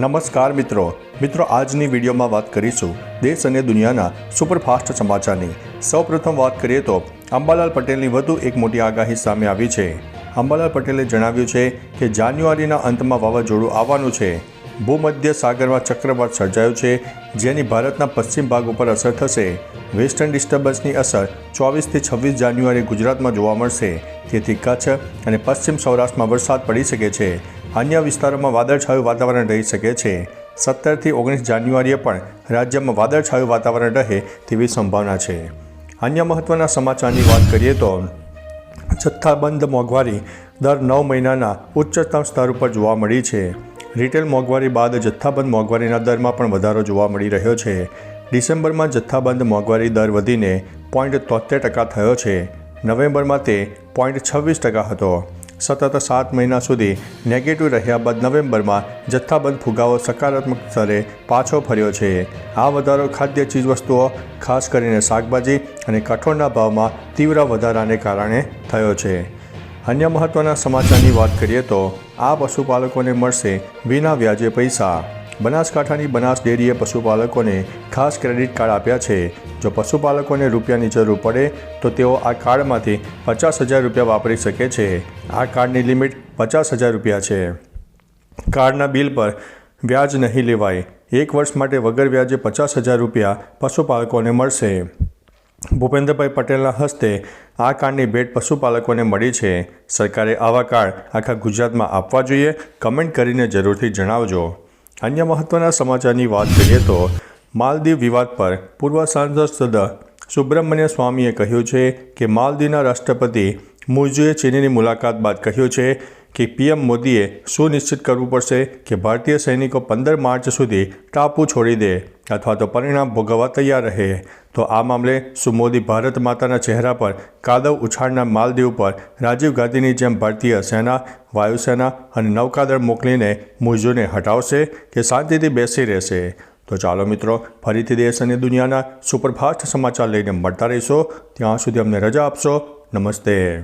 નમસ્કાર મિત્રો. મિત્રો, આજની વિડીયોમાં વાત કરીશું દેશ અને દુનિયાના સુપરફાસ્ટ સમાચારની. સૌપ્રથમ વાત કરીએ તો, અંબાલાલ પટેલની વધુ એક મોટી આગાહી સામે આવી છે. અંબાલાલ પટેલે જણાવ્યું છે કે જાન્યુઆરીના અંતમાં વાવાઝોડું આવવાનું છે. ભૂમધ્ય સાગરમાં ચક્રવાત સર્જાયું છે, જેની ભારતના પશ્ચિમ ભાગ ઉપર અસર થશે. વેસ્ટર્ન ડિસ્ટર્બન્સની અસર ચોવીસથી છવ્વીસ જાન્યુઆરી ગુજરાતમાં જોવા મળશે. તેથી કચ્છ અને પશ્ચિમ સૌરાષ્ટ્રમાં વરસાદ પડી શકે છે. અન્ય વિસ્તારોમાં વાદળછાયું વાતાવરણ રહી શકે છે. સત્તરથી ઓગણીસ જાન્યુઆરીએ પણ રાજ્યમાં વાદળછાયું વાતાવરણ રહે તેવી સંભાવના છે. અન્ય મહત્ત્વના સમાચારની વાત કરીએ તો, જથ્થાબંધ મોંઘવારી દર નવ મહિનાના ઉચ્ચતમ સ્તર ઉપર જોવા મળી છે. રિટેલ મોંઘવારી બાદ જથ્થાબંધ મોંઘવારીના દરમાં પણ વધારો જોવા મળી રહ્યો છે. ડિસેમ્બરમાં જથ્થાબંધ મોંઘવારી દર વધીને પોઈન્ટ તોતેર ટકા થયો છે. નવેમ્બરમાં તે પોઈન્ટ છવ્વીસ ટકા હતો. સતત સાત મહિના સુધી નેગેટિવ રહ્યા બાદ નવેમ્બરમાં જથ્થાબંધ ફુગાવો સકારાત્મક સ્તરે પાછો ફર્યો છે. આ વધારો ખાદ્ય ચીજવસ્તુઓ, ખાસ કરીને શાકભાજી અને કઠોળના ભાવમાં તીવ્ર વધારાને કારણે થયો છે. અન્ય મહત્ત્વના સમાચારની વાત કરીએ તો, આ પશુપાલકોને મળશે વિના વ્યાજે પૈસા. બનાસકાંઠાની બનાસ ડેરીએ પશુપાલકોને ખાસ ક્રેડિટ કાર્ડ આપ્યા છે. જો પશુપાલકોને રૂપિયાની જરૂર પડે, તો તેઓ આ કાર્ડમાંથી પચાસ હજાર રૂપિયા વાપરી શકે છે. આ કાર્ડની લિમિટ પચાસ હજાર રૂપિયા છે. કાર્ડના બિલ પર વ્યાજ નહીં લેવાય. એક વર્ષ માટે વગર વ્યાજે પચાસ હજાર રૂપિયા પશુપાલકોને મળશે. ભૂપેન્દ્રભાઈ પટેલના હસ્તે આ કાર્ડની ભેટ પશુપાલકોને મળી છે. સરકારે આવા કાર્ડ આખા ગુજરાતમાં આપવા જોઈએ. કમેન્ટ કરીને જરૂરથી જણાવજો. અન્ય મહત્ત્વના સમાચારની વાત કરીએ તો માલદીવ વિવાદ પર પૂર્વ સાંસદ સુબ્રમણ્ય સ્વામીએ કહ્યું છે કે માલદીવના રાષ્ટ્રપતિ મુર્જુએ ચીનની મુલાકાત બાદ કહ્યું છે કે પીએમ મોદીએ સુનિશ્ચિત કરવું પડશે કે ભારતીય સૈનિકો પંદર માર્ચ સુધી ટાપુ છોડી દે. અથવા તો પરિણામ ભોગવવા તૈયાર રહે, તો આ મામલે શું મોદી ભારત માતાના ચહેરા પર કાદવ ઉછાળના માલદીવ પર રાજીવ ગાંધીની જેમ ભારતીય સેના, વાયુસેના અને નૌકાદળ મોકલીને મુર્જુને હટાવશે કે શાંતિથી બેસી રહેશે. તો ચાલો મિત્રો, ફરીથી દેશ અને દુનિયાના સુપરફાસ્ટ સમાચાર લઈને મળતા રહીશો. ત્યાં સુધી અમને રજા આપશો. નમસ્તે.